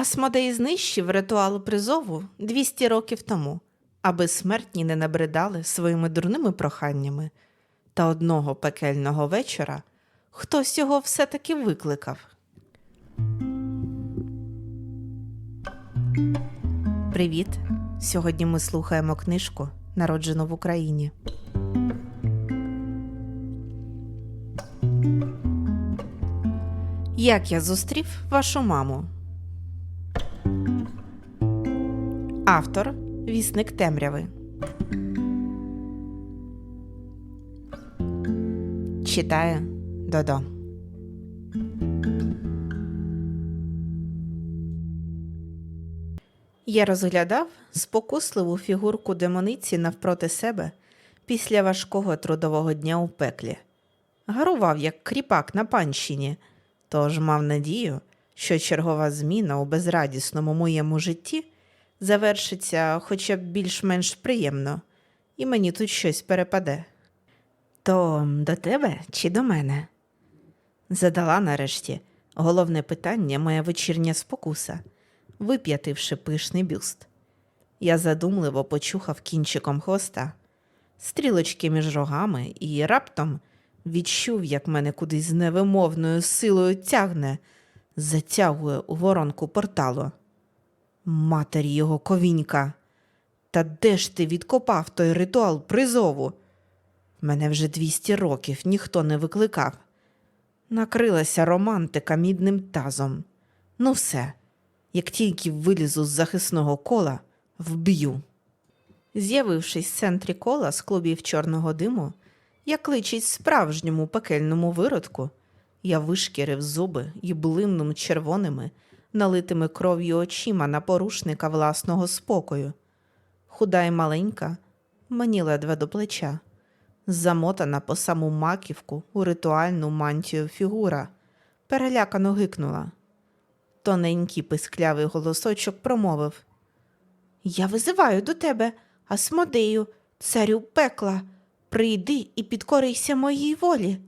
Асмодей знищив ритуал призову 200 років тому, аби смертні не набридали своїми дурними проханнями. Та одного пекельного вечора хтось його все-таки викликав. Привіт! Сьогодні ми слухаємо книжку, народжену в Україні. Як я зустрів вашу маму? Автор Вісник темряви. Читає Додо. Я розглядав спокусливу фігурку демониці навпроти себе після важкого трудового дня у пеклі. Гарував, як кріпак на панщині, тож мав надію, що чергова зміна у безрадісному моєму житті завершиться хоча б більш-менш приємно, і мені тут щось перепаде. То до тебе чи до мене? Задала нарешті головне питання моя вечірня спокуса, вип'ятивши пишний бюст. Я задумливо почухав кінчиком хвоста, стрілочки між рогами, і раптом відчув, як мене кудись з невимовною силою тягне, затягує у воронку порталу. Матері його ковінька. Та де ж ти відкопав той ритуал призову? Мене вже 200 років ніхто не викликав. Накрилася романтика мідним тазом. Ну все, як тільки вилізу з захисного кола, вб'ю. З'явившись в центрі кола з клубів чорного диму, як личить справжньому пекельному виродку, я вишкірив зуби і блимнув червоними, налитими кров'ю очима на порушника власного спокою. Худа й маленька, мені ледве до плеча, замотана по саму маківку у ритуальну мантію фігура, перелякано гикнула. Тоненький писклявий голосочок промовив Я визиваю до тебе, Асмодею, царю пекла. Прийди і підкорися моїй волі.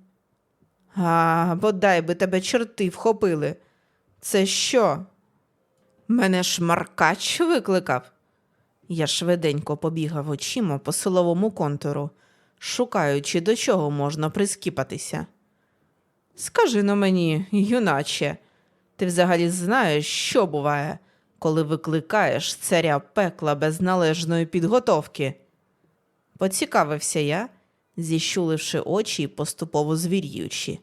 А, бодай би тебе чорти вхопили. Це що? Мене шмаркач викликав. Я швиденько побігав очима по силовому контуру, шукаючи, до чого можна прискіпатися. Скажи но мені, юначе, ти взагалі знаєш, що буває, коли викликаєш царя пекла без належної підготовки? Поцікавився я, зіщуливши очі і поступово звіріючи.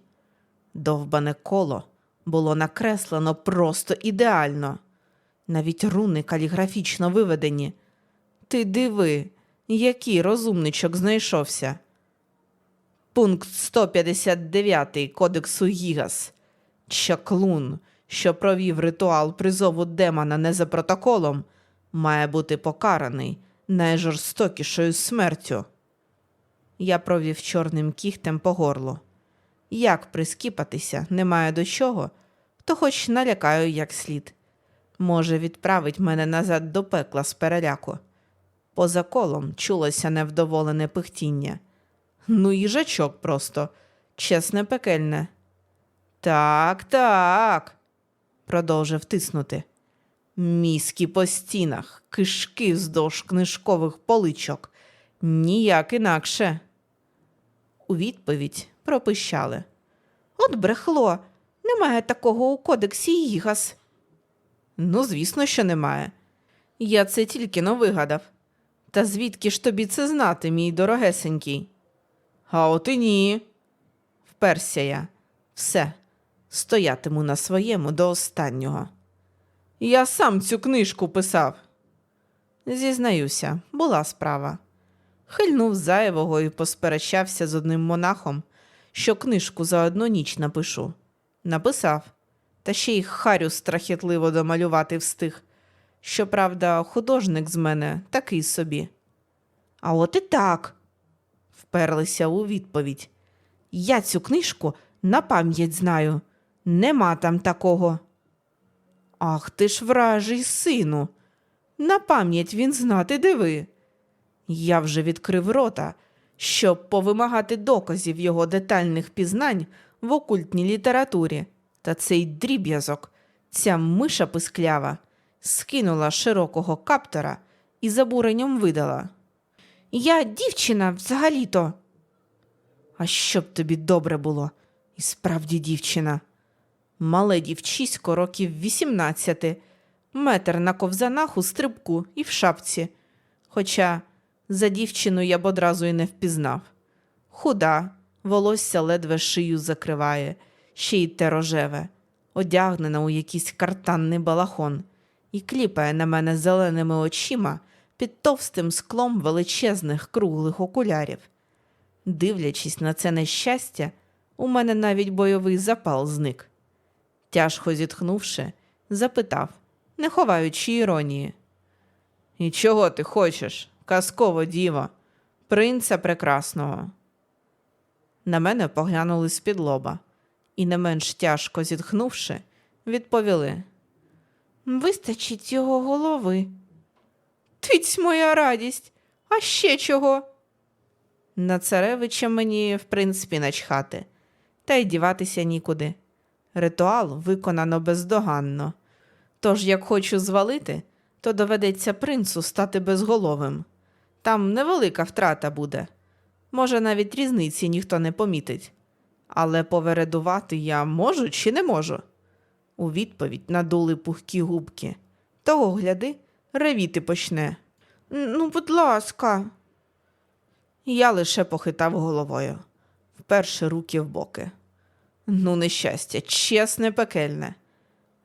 Довбане коло було накреслено просто ідеально, навіть руни каліграфічно виведені. Ти диви, який розумничок знайшовся. Пункт 159 Кодексу Гігас. Чаклун, що провів ритуал призову демона не за протоколом, має бути покараний найжорстокішою смертю. Я провів чорним кігтем по горлу. Як прискіпатися немає до чого, то хоч налякаю як слід. Може, відправить мене назад до пекла з переляку. Поза колом чулося невдоволене пихтіння. Ну, їжачок просто, чесне пекельне. Так, так, продовжив тиснути. Мізки по стінах, кишки вздовж книжкових поличок. Ніяк інакше. У відповідь пропищали. От брехло, немає такого у кодексі Їгас. Ну, звісно, що немає. Я це тільки но вигадав. Та звідки ж тобі це знати, мій дорогесенький? А от і ні. Вперся я. Все, стоятиму на своєму до останнього. Я сам цю книжку писав. Зізнаюся, була справа. Хильнув зайвого і посперечався з одним монахом, що книжку за одну ніч напишу. Написав, та ще й харю страхітливо домалювати встиг. Щоправда, художник з мене такий собі. А от і так, вперлися у відповідь. Я цю книжку на пам'ять знаю. Нема там такого. Ах ти ж вражий сину. На пам'ять він знати диви. Я вже відкрив рота, щоб повимагати доказів його детальних пізнань в окультній літературі. Та цей дріб'язок Ця миша писклява скинула широкого каптора і забуренням видала. Я дівчина взагалі-то. А щоб тобі добре було, і справді дівчина. Мале дівчисько років 18, метр на ковзанах у стрибку і в шапці. Хоча за дівчину я б одразу і не впізнав. Худа, волосся ледве шию закриває, ще й те рожеве, одягнена у якийсь картанний балахон, і кліпає на мене зеленими очима під товстим склом величезних круглих окулярів. Дивлячись на це нещастя, у мене навіть бойовий запал зник. Тяжко зітхнувши, запитав, не ховаючи іронії. І чого ти хочеш, казково діво, принца прекрасного? На мене поглянули з-під лоба і, не менш тяжко зітхнувши, відповіли: Вистачить його голови. Тиць моя радість, а ще чого? На царевича мені, в принципі, начхати, та й діватися нікуди. Ритуал виконано бездоганно. Тож, як хочу звалити, то доведеться принцу стати безголовим. Там невелика втрата буде. Може, навіть різниці ніхто не помітить. Але повередувати я можу чи не можу? У відповідь надули пухкі губки. Того, гляди, ревіти почне. Ну, будь ласка. Я лише похитав головою, вперше руки в боки. Ну, нещастя, чесне пекельне.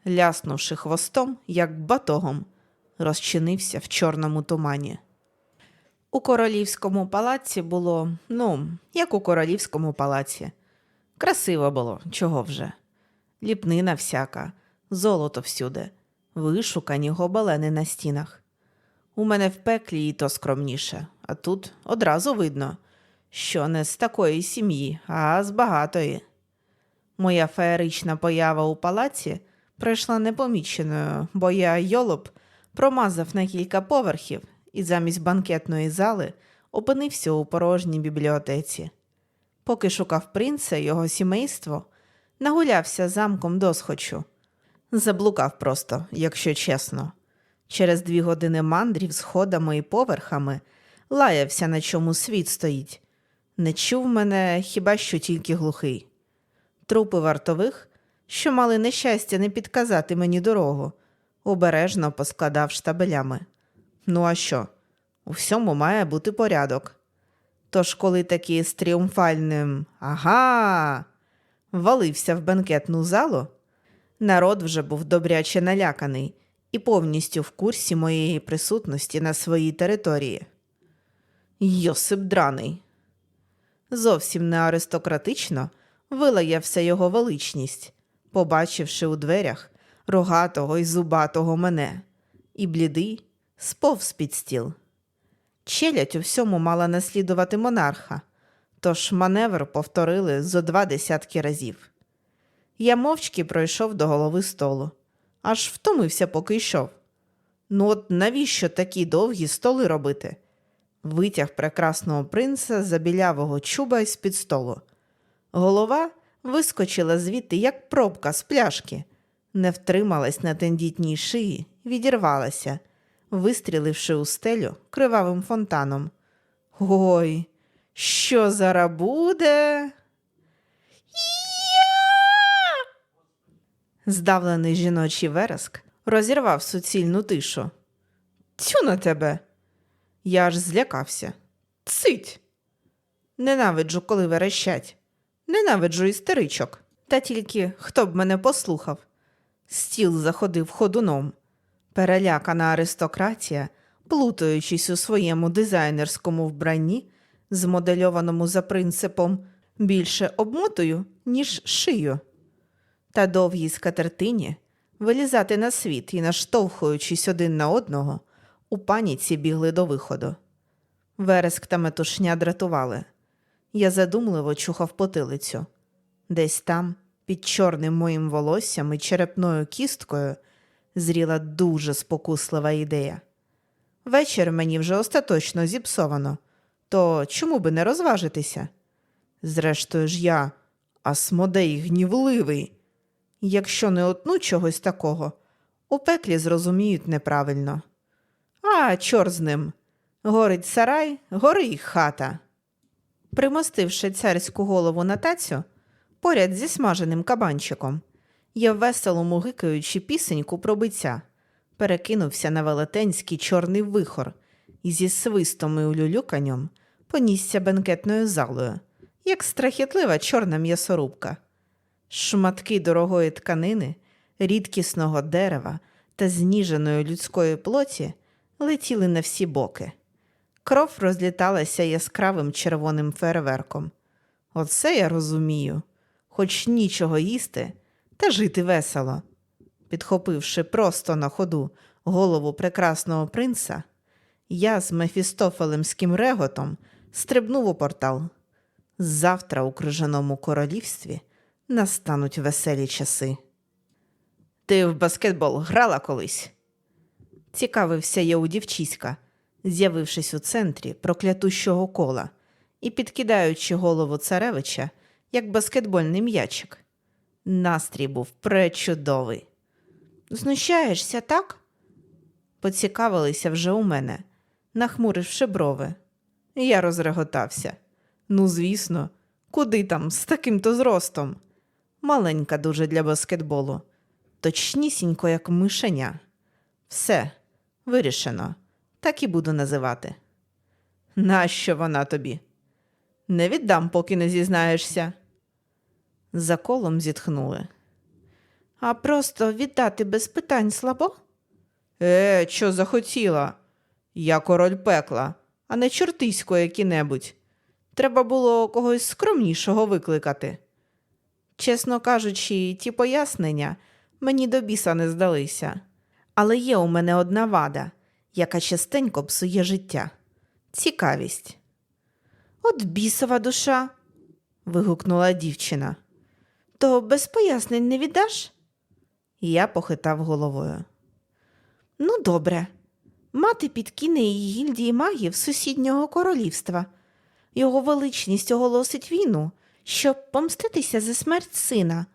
Ляснувши хвостом, як батогом, розчинився в чорному тумані. У королівському палаці було, ну, як у королівському палаці. Красиво було, чого вже. Ліпнина всяка, золото всюди, вишукані гобелени на стінах. У мене в пеклі і то скромніше, а тут одразу видно, що не з такої сім'ї, а з багатої. Моя феєрична поява у палаці пройшла непоміченою, бо я йолоп промазав на кілька поверхів і замість банкетної зали опинився у порожній бібліотеці. Поки шукав принца його сімейство, нагулявся замком досхочу. Заблукав просто, якщо чесно. Через дві години мандрів сходами і поверхами лаявся, на чому світ стоїть. Не чув мене хіба що тільки глухий. Трупи вартових, що мали нещастя не підказати мені дорогу, обережно поскладав штабелями. Ну а що? У всьому має бути порядок. Тож, коли таки з тріумфальним ага валився в бенкетну залу, народ вже був добряче наляканий і повністю в курсі моєї присутності на своїй території. Йосип драний. Зовсім не аристократично вилаявся його величність, побачивши у дверях рогатого й зубатого мене, і блідий сповз під стіл. Челядь у всьому мала наслідувати монарха, тож маневр повторили зо два десятки разів. Я мовчки пройшов до голови столу, аж втомився, поки йшов. Ну от навіщо такі довгі столи робити? Витяг прекрасного принца за білявого чуба з під столу. Голова вискочила звідти, як пробка з пляшки, не втрималась на тендітній шиї, відірвалася, вистріливши у стелю кривавим фонтаном. Ой, що зараз буде? Здавлений жіночий вереск розірвав суцільну тишу. Тю на тебе. Я аж злякався. Цить. Ненавиджу, коли верещать. Ненавиджу істеричок. Та тільки хто б мене послухав. Стіл заходив ходуном. Перелякана аристократія, плутаючись у своєму дизайнерському вбранні, змодельованому за принципом більше обмотую, ніж шию. Та довгій скатертині вилізати на світ і, наштовхуючись один на одного, у паніці бігли до виходу. Вереск та метушня дратували. Я задумливо чухав потилицю. Десь там, під чорним моїм волоссям і черепною кісткою, зріла дуже спокуслива ідея. Вечір мені вже остаточно зіпсовано, то чому би не розважитися? Зрештою ж я, асмодей гнівливий. якщо не отну чогось такого, у пеклі зрозуміють неправильно. А, чор з ним. Горить сарай, гори й хата. Примостивши царську голову на тацю, поряд зі смаженим кабанчиком, я весело мугикаючи пісеньку про биця, перекинувся на велетенський чорний вихор і зі свистом і улюлюканням понісся бенкетною залою, як страхітлива чорна м'ясорубка. Шматки дорогої тканини, рідкісного дерева та зніженої людської плоті летіли на всі боки. Кров розліталася яскравим червоним фейерверком. Оце я розумію, хоч нічого їсти, та жити весело. Підхопивши просто на ходу голову прекрасного принца, я з мефістофелемським реготом стрибнув у портал. Завтра у крижаному королівстві настануть веселі часи. Ти в баскетбол грала колись? Цікавився я у дівчиська, з'явившись у центрі проклятущого кола і підкидаючи голову царевича, як баскетбольний м'ячик. Настрій був пречудовий. Знущаєшся, так? Поцікавилися вже у мене, нахмуривши брови. Я розреготався. Ну, звісно, куди там з таким-то зростом? Маленька дуже для баскетболу, точнісінько, як мишеня. Все, вирішено, так і буду називати. Нащо вона тобі? Не віддам, поки не зізнаєшся. За колом зітхнули. А просто віддати без питань слабо? Е, що захотіла? Я король пекла, а не чортисько які-небудь. Треба було когось скромнішого викликати. Чесно кажучи, ті пояснення мені до біса не здалися. Але є у мене одна вада, яка частенько псує життя цікавість. От бісова душа. вигукнула дівчина. То без пояснень не віддаш? Я похитав головою. Ну, добре. Мати підкине її гільдії магів сусіднього королівства. Його величність оголосить війну, щоб помститися за смерть сина.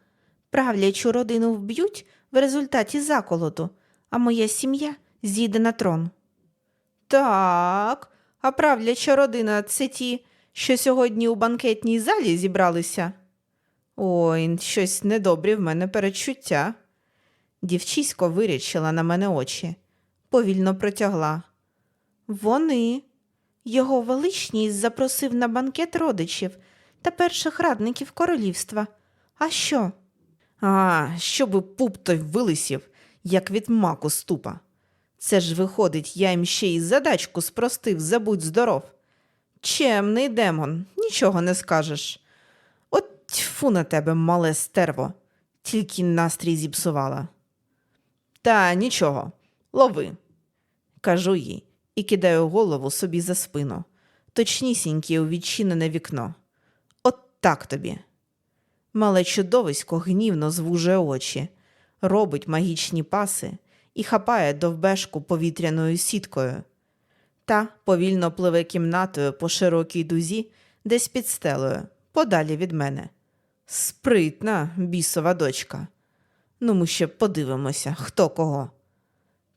Правлячу родину вб'ють в результаті заколоту, а моя сім'я зійде на трон. Так, а правляча родина це ті, що сьогодні у банкетній залі зібралися. Ой, щось недобрі в мене перечуття. Дівчисько вирічила на мене очі, повільно протягла. Вони. Його величність запросив на банкет родичів та перших радників королівства. А що? А, щоби пуп той вилисів, як від маку ступа. Це ж виходить, я їм ще й задачку спростив, забудь здоров. Чемний демон, нічого не скажеш. Тьфу на тебе, мале стерво, тільки настрій зіпсувала. Та нічого, лови, кажу їй і кидаю голову собі за спину, точнісіньке у відчинене вікно. От так тобі. Мале чудовисько гнівно звужує очі, робить магічні паси і хапає довбешку повітряною сіткою. Та повільно пливе кімнатою по широкій дузі, десь під стелею, подалі від мене. Спритна бісова дочка. Ну, ми ще подивимося, хто кого.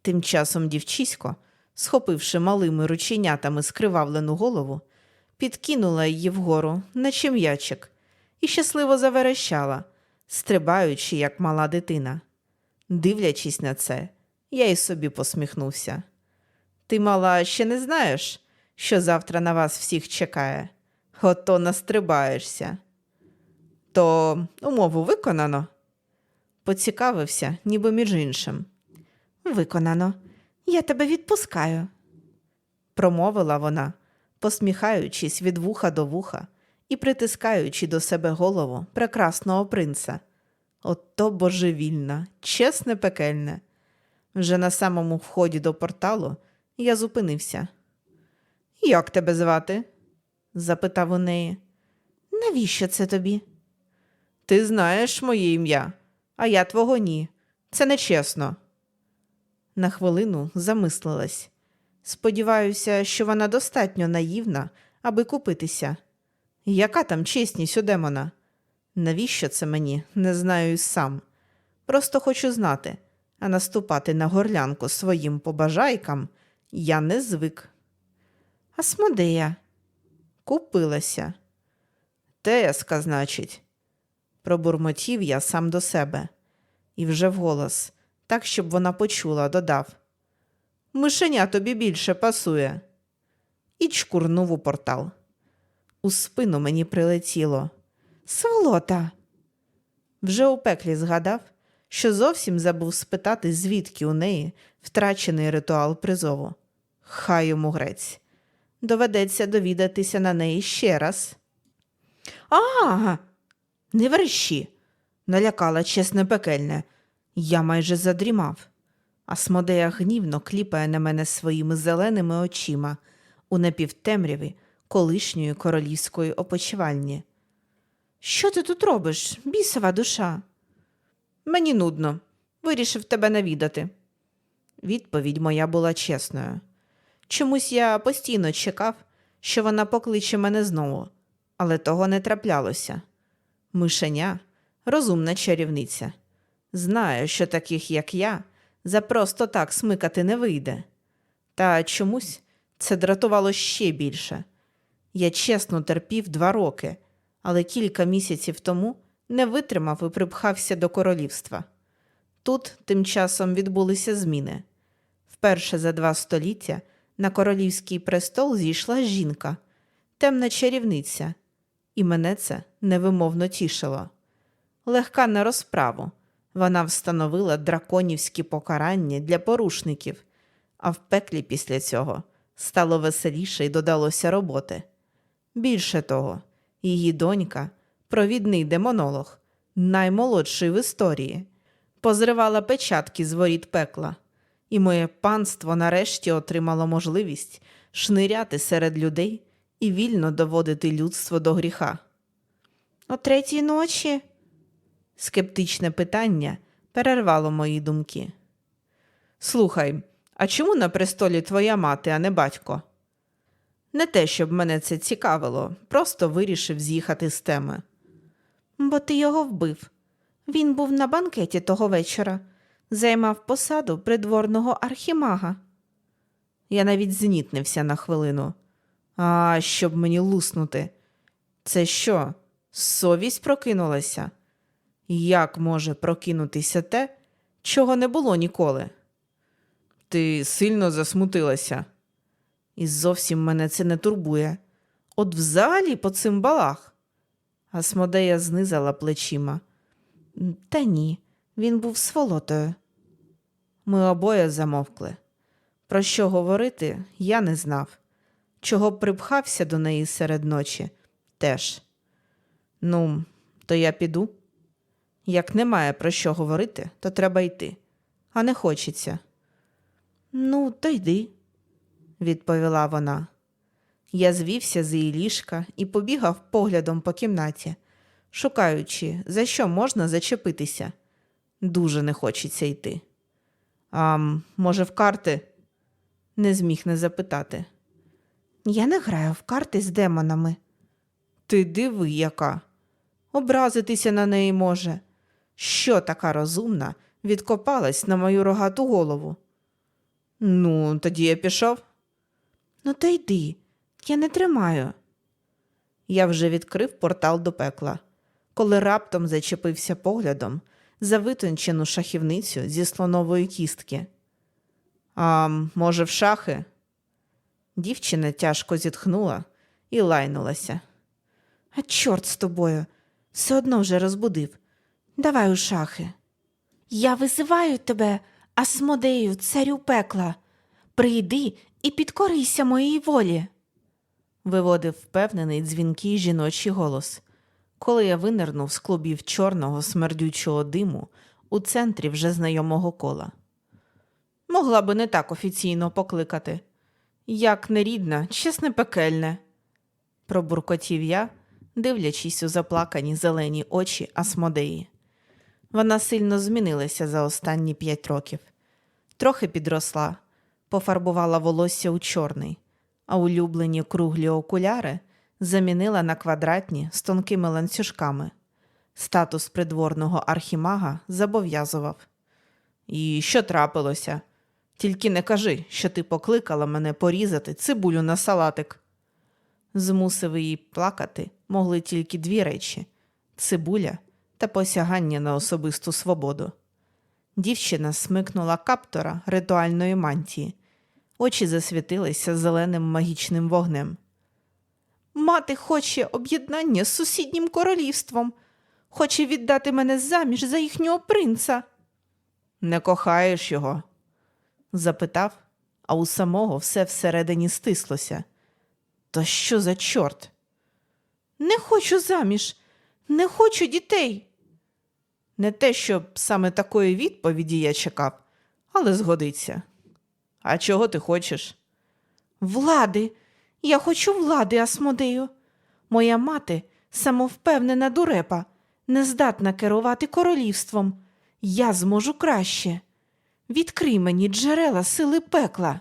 Тим часом дівчисько, схопивши малими рученятами скривавлену голову, підкинула її вгору, наче м'ячик, і щасливо заверещала, стрибаючи, як мала дитина. Дивлячись на це, я й собі посміхнувся. Ти, мала, ще не знаєш, що завтра на вас всіх чекає? Ото настрибаєшся. То умову виконано? Поцікавився, ніби між іншим. Виконано. Я тебе відпускаю, промовила вона, посміхаючись від вуха до вуха і притискаючи до себе голову прекрасного принца. Ото божевільна, чесне пекельне. Вже на самому вході до порталу я зупинився. Як тебе звати? запитав у неї. Навіщо це тобі? Ти знаєш моє ім'я, а я твого ні. Це нечесно. На хвилину замислилась. Сподіваюся, що вона достатньо наївна, аби купитися. Яка там чесність у демона? Навіщо це мені, не знаю й сам. Просто хочу знати, а наступати на горлянку своїм побажайкам я не звик. Асмодея. Купилася. Теска, значить, пробурмотів я сам до себе і вже вголос, так, щоб вона почула, додав. Мишеня тобі більше пасує. І чкурнув у портал. У спину мені прилетіло. Сволота. Вже у пеклі згадав, що зовсім забув спитати, звідки у неї втрачений ритуал призову. Хай йому грець. Доведеться довідатися на неї ще раз. А, не верещі, налякала чесне пекельне. Я майже задрімав. Асмодея гнівно кліпає на мене своїми зеленими очима у напівтемряві колишньої королівської опочивальні. Що ти тут робиш, бісова душа? Мені нудно. Вирішив тебе навідати. Відповідь моя була чесною. Чомусь я постійно чекав, що вона покличе мене знову, але того не траплялося. Мишеня розумна чарівниця. Знаю, що таких, як я, за просто так смикати не вийде. Та чомусь це дратувало ще більше. Я чесно терпів два роки, але кілька місяців тому не витримав і припхався до королівства. Тут тим часом відбулися зміни. Вперше за два століття на королівський престол зійшла жінка, темна чарівниця, і мене це невимовно тішило. Легка на розправу. Вона встановила драконівські покарання для порушників, а в пеклі після цього стало веселіше і додалося роботи. Більше того, її донька, провідний демонолог, наймолодший в історії, позривала печатки з воріт пекла, і моє панство нарешті отримало можливість шниряти серед людей і вільно доводити людство до гріха. О третій ночі. Скептичне питання перервало мої думки. Слухай, а чому на престолі твоя мати, а не батько? Не те, щоб мене це цікавило, просто вирішив з'їхати з теми. Бо ти його вбив. Він був на банкеті того вечора, займав посаду придворного архімага. Я навіть знітнився на хвилину. А щоб мені луснути. Це що, совість прокинулася? Як може прокинутися те, чого не було ніколи? Ти сильно засмутилася. І зовсім мене це не турбує. От взагалі по цим балах. Асмодея знизала плечима. Та ні, він був сволотою. Ми обоє замовкли. Про що говорити, я не знав. Чого припхався до неї серед ночі, теж. Ну, то я піду. Як немає про що говорити, то треба йти, а не хочеться. Ну, то йди, відповіла вона. Я звівся з її ліжка і побігав поглядом по кімнаті, шукаючи, за що можна зачепитися. Дуже не хочеться йти. А може, в карти? Не зміг не запитати. Я не граю в карти з демонами. Ти диви, яка. Образитися на неї може. Що така розумна відкопалась на мою рогату голову? Ну, тоді я пішов. Ну, то йди, я не тримаю. Я вже відкрив портал до пекла, коли раптом зачепився поглядом за витончену шахівницю зі слонової кістки. А може, в шахи? Дівчина тяжко зітхнула і лайнулася. А чорт з тобою, все одно вже розбудив. Давай у шахи. Я визиваю тебе, Асмодею, царю пекла. Прийди і підкорися моїй волі. Виводив впевнений дзвінкий жіночий голос, коли я винирнув з клубів чорного смердючого диму у центрі вже знайомого кола. Могла би не так офіційно покликати. Як нерідна, чесне пекельне, пробуркотів я, дивлячись у заплакані зелені очі Асмодеї. Вона сильно змінилася за останні п'ять років. Трохи підросла, пофарбувала волосся у чорний, а улюблені круглі окуляри замінила на квадратні з тонкими ланцюжками. Статус придворного архімага зобов'язував. І що трапилося? Тільки не кажи, що ти покликала мене порізати цибулю на салатик. Змусив її плакати могли тільки дві речі цибуля та посягання на особисту свободу. Дівчина смикнула каптора ритуальної мантії, очі засвітилися зеленим магічним вогнем. Мати хоче об'єднання з сусіднім королівством, хоче віддати мене заміж за їхнього принца. Не кохаєш його? Запитав, а у самого все всередині стислося. То що за чорт? Не хочу заміж, не хочу дітей. Не те, щоб саме такої відповіді я чекав, але згодиться. А чого ти хочеш? Влади. Я хочу влади, Асмодею. Моя мати самовпевнена дурепа, нездатна керувати королівством. Я зможу краще. Відкрий мені джерела сили пекла.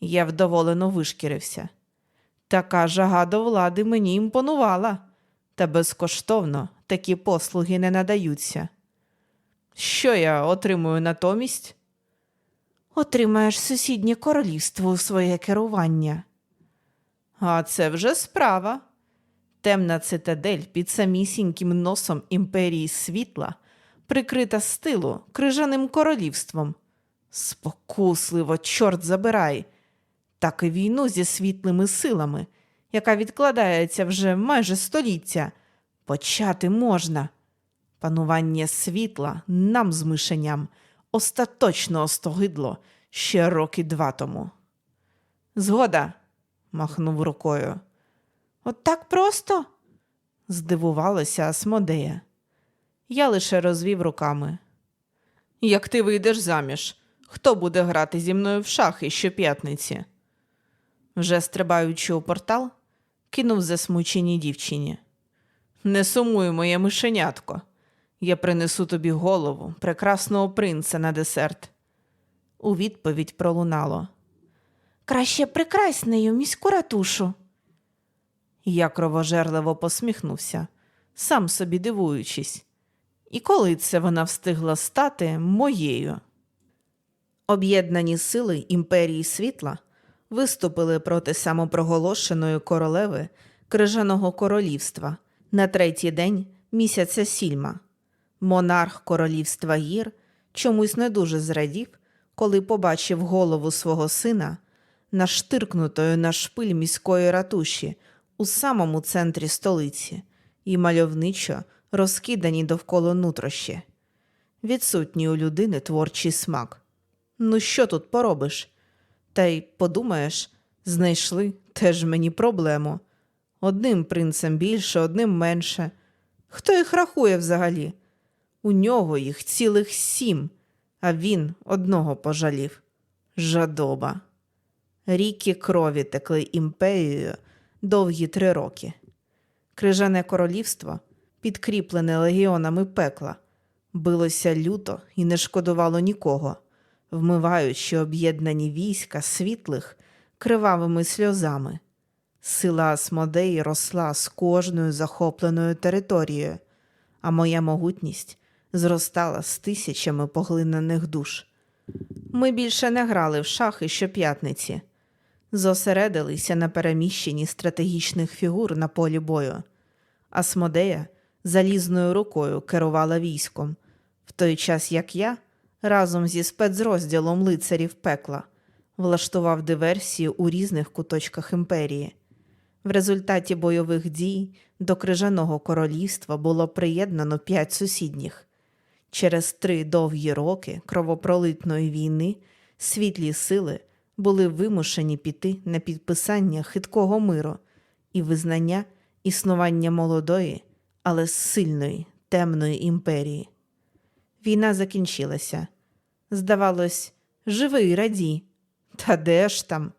Я вдоволено вишкірився. Така жага до влади мені імпонувала, та безкоштовно такі послуги не надаються. Що я отримую натомість? Отримаєш сусіднє королівство у своє керування. А це вже справа. Темна цитадель під самісіньким носом імперії світла, прикрита з тилу крижаним королівством. Спокусливо, чорт забирай, так і війну зі світлими силами, яка відкладається вже майже століття. Почати можна. Панування світла нам з мишеням остаточно остогидло ще роки два тому. Згода, махнув рукою. От так просто? здивувалася Асмодея. Я лише розвів руками. Як ти вийдеш заміж, хто буде грати зі мною в шахи щоп'ятниці? Вже стрибаючи у портал, кинув засмученій дівчині. Не сумуй, моє мишенятко. Я принесу тобі голову прекрасного принца на десерт. У відповідь пролунало. Краще прикрась нею міську ратушу. Я кровожерливо посміхнувся, сам собі дивуючись. І коли це вона встигла стати моєю? Об'єднані сили імперії світла виступили проти самопроголошеної королеви Крижаного королівства на третій день місяця Сільма. Монарх королівства гір чомусь не дуже зрадів, коли побачив голову свого сина наштиркнутою на шпиль міської ратуші у самому центрі столиці і мальовничо розкидані довкола нутрощі. Відсутній у людини творчий смак. Ну, що тут поробиш? Та й подумаєш, знайшли теж мені проблему. Одним принцем більше, одним менше. Хто їх рахує взагалі? У нього їх цілих сім, а він одного пожалів. Жадоба. Ріки крові текли імперією довгі три роки. Крижане королівство, підкріплене легіонами пекла, билося люто і не шкодувало нікого, вмиваючи об'єднані війська світлих кривавими сльозами. Сила Асмодеї росла з кожною захопленою територією, а моя могутність зростала з тисячами поглинених душ. Ми більше не грали в шахи щоп'ятниці, зосередилися на переміщенні стратегічних фігур на полі бою. Асмодея залізною рукою керувала військом, в той час як я разом зі спецрозділом лицарів пекла влаштував диверсію у різних куточках імперії. В результаті бойових дій до Крижаного королівства було приєднано п'ять сусідніх. Через три довгі роки кровопролитної війни світлі сили були вимушені піти на підписання хиткого миру і визнання існування молодої, але сильної темної імперії. Війна закінчилася. Здавалось, живий радій. Та де ж там?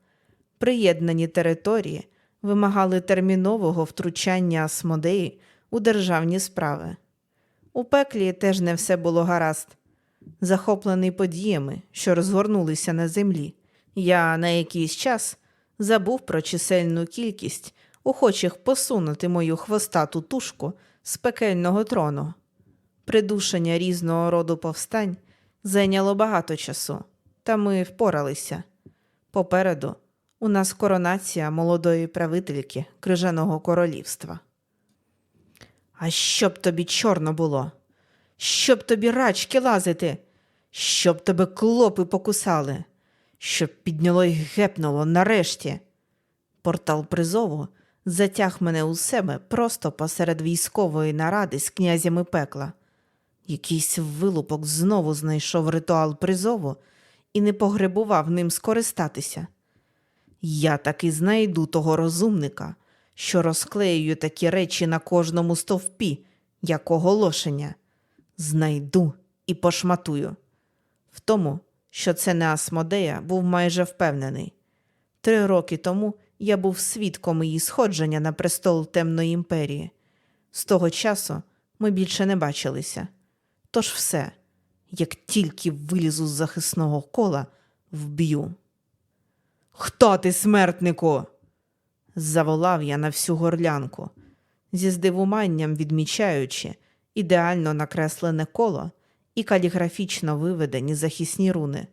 Приєднані території вимагали термінового втручання Асмодеї у державні справи. У пеклі теж не все було гаразд. Захоплений подіями, що розгорнулися на землі, я на якийсь час забув про чисельну кількість охочих посунути мою хвостату тушку з пекельного трону. Придушення різного роду повстань зайняло багато часу, та ми впоралися. Попереду у нас коронація молодої правительки крижаного королівства. А щоб тобі чорно було, щоб тобі рачки лазити, щоб тебе клопи покусали, щоб підняло й гепнуло нарешті. Портал призову затяг мене у себе просто посеред військової наради з князями пекла. Якийсь вилупок знову знайшов ритуал призову і не погребував ним скористатися. Я таки знайду того розумника, що розклеює такі речі на кожному стовпі, як оголошення. Знайду і пошматую. В тому, що це не Асмодея, був майже впевнений. Три роки тому я був свідком її сходження на престол Темної імперії. З того часу ми більше не бачилися. Тож все, як тільки вилізу з захисного кола, вб'ю. Хто ти, смертнику? заволав я на всю горлянку, зі здивуванням відмічаючи ідеально накреслене коло і каліграфічно виведені захисні руни.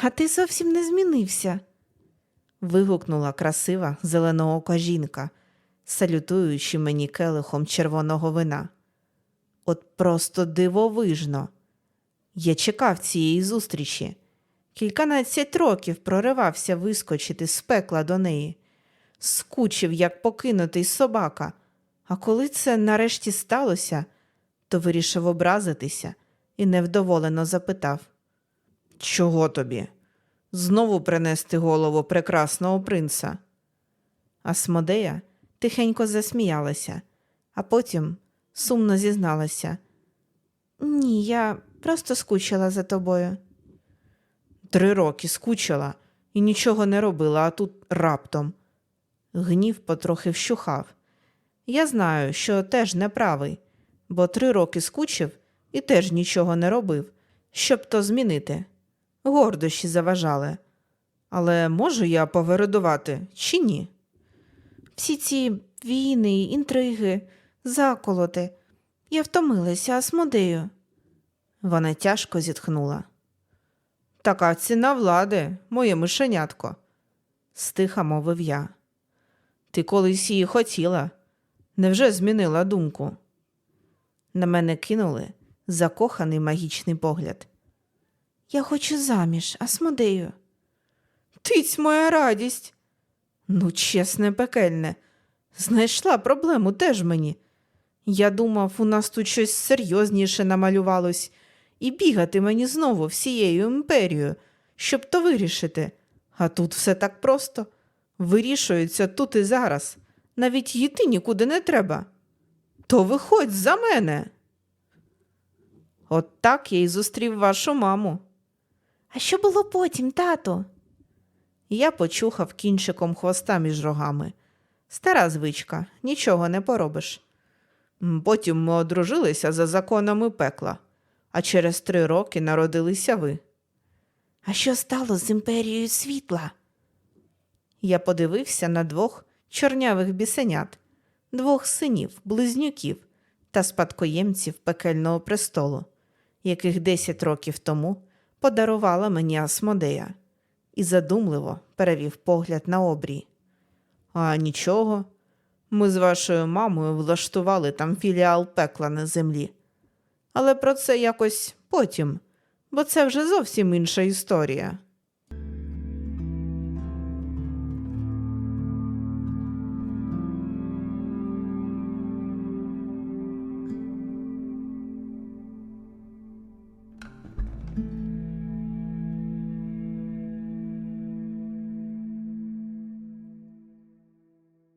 А ти зовсім не змінився. Вигукнула красива зеленоока жінка, салютуючи мені келихом червоного вина. От просто дивовижно. Я чекав цієї зустрічі. Кільканадцять років проривався вискочити з пекла до неї, скучив, як покинутий собака. А коли це нарешті сталося, то вирішив образитися і невдоволено запитав Чого тобі? Знову принести голову прекрасного принца. Асмодея тихенько засміялася, а потім сумно зізналася. Ні, я просто скучила за тобою. Три роки скучила і нічого не робила, а тут раптом. Гнів потрохи вщухав. Я знаю, що теж неправий, бо три роки скучив і теж нічого не робив, щоб то змінити. Гордощі заважали. Але можу я повередувати чи ні? Всі ці війни, інтриги, заколоти. Я втомилася Асмодею. Вона тяжко зітхнула. Така ціна влади, моє мишенятко, стиха мовив я. Ти колись її хотіла, невже змінила думку? На мене кинули закоханий магічний погляд. Я хочу заміж, Асмодею. Тиць моя радість. Ну, чесне, пекельне, знайшла проблему теж мені. Я думав, у нас тут щось серйозніше намалювалось, і бігати мені знову всією імперією, щоб то вирішити. А тут все так просто. Вирішується тут і зараз. Навіть йти нікуди не треба. То виходь за мене. От так я й зустрів вашу маму. А що було потім, тато? Я почухав кінчиком хвоста між рогами. Стара звичка, нічого не поробиш. Потім ми одружилися за законами пекла, а через три роки народилися ви. А що стало з імперією світла? Я подивився на двох чорнявих бісенят, двох синів, близнюків та спадкоємців пекельного престолу, яких десять років тому подарувала мені Асмодея, і задумливо перевів погляд на обрій. А нічого, ми з вашою мамою влаштували там філіал пекла на землі. Але про це якось потім, бо це вже зовсім інша історія.